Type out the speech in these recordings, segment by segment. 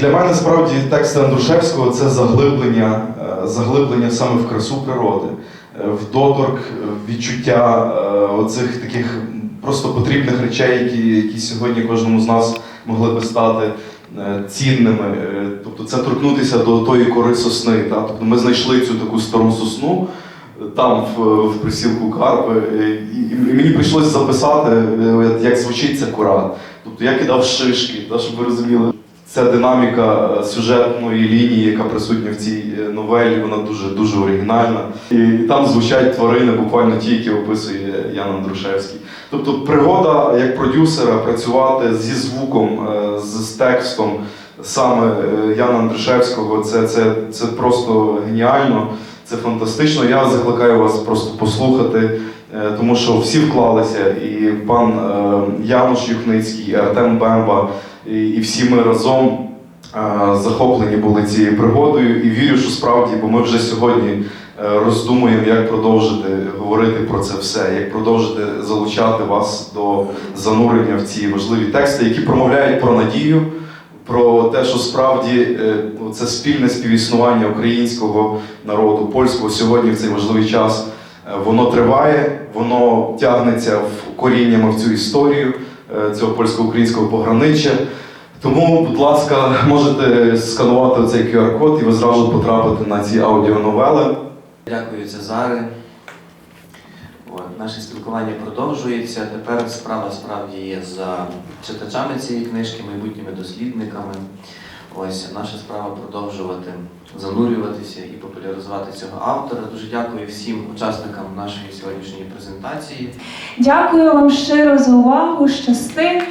для мене справді тексти Андрушевського це заглиблення, е, заглиблення саме в красу природи, е, в доторк, е, в відчуття оцих таких просто потрібних речей, які, які сьогодні кожному з нас могли би стати цінними. Тобто це торкнутися до тої кори сосни. Та? Тобто ми знайшли цю таку стару сосну. Там в, в присілку Карпи, і, і мені прийшлося записати, як звучить ця кора. Тобто я кидав шишки, та, щоб ви розуміли. Ця динаміка е, сюжетної лінії, яка присутня в цій е, новелі, вона дуже дуже оригінальна. І там звучать тварини, буквально ті, які описує Ян Андрушевський. Тобто, пригода як продюсера працювати зі звуком, е, з, текстом саме Яна Андрушевського, це, це, це просто геніально, це фантастично. Я закликаю вас просто послухати. Тому що всі вклалися, і пан Януш Юхницький, і Артем Бемба, і, всі ми разом захоплені були цією пригодою. І вірю, що справді, бо ми вже сьогодні е, роздумуємо, як продовжити говорити про це все, як продовжити залучати вас до занурення в ці важливі тексти, які промовляють про надію, про те, що справді е, ну, це спільне співіснування українського народу, польського сьогодні в цей важливий час. Е, Воно триває, воно тягнеться в коріннями в цю історію цього польсько-українського пограниччя. Тому, будь ласка, можете сканувати цей QR-код і ви зразу потрапите на ці аудіоновели. Дякую, Цезаре. От, наше спілкування продовжується. Тепер справа справді є за читачами цієї книжки, майбутніми дослідниками. Ось наша справа продовжувати занурюватися і популяризувати цього автора. Дуже дякую всім учасникам нашої сьогоднішньої презентації. Дякую вам щиро за увагу, щасти.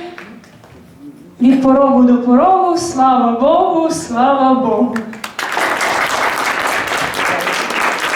Від порогу до порогу, слава Богу, слава Богу.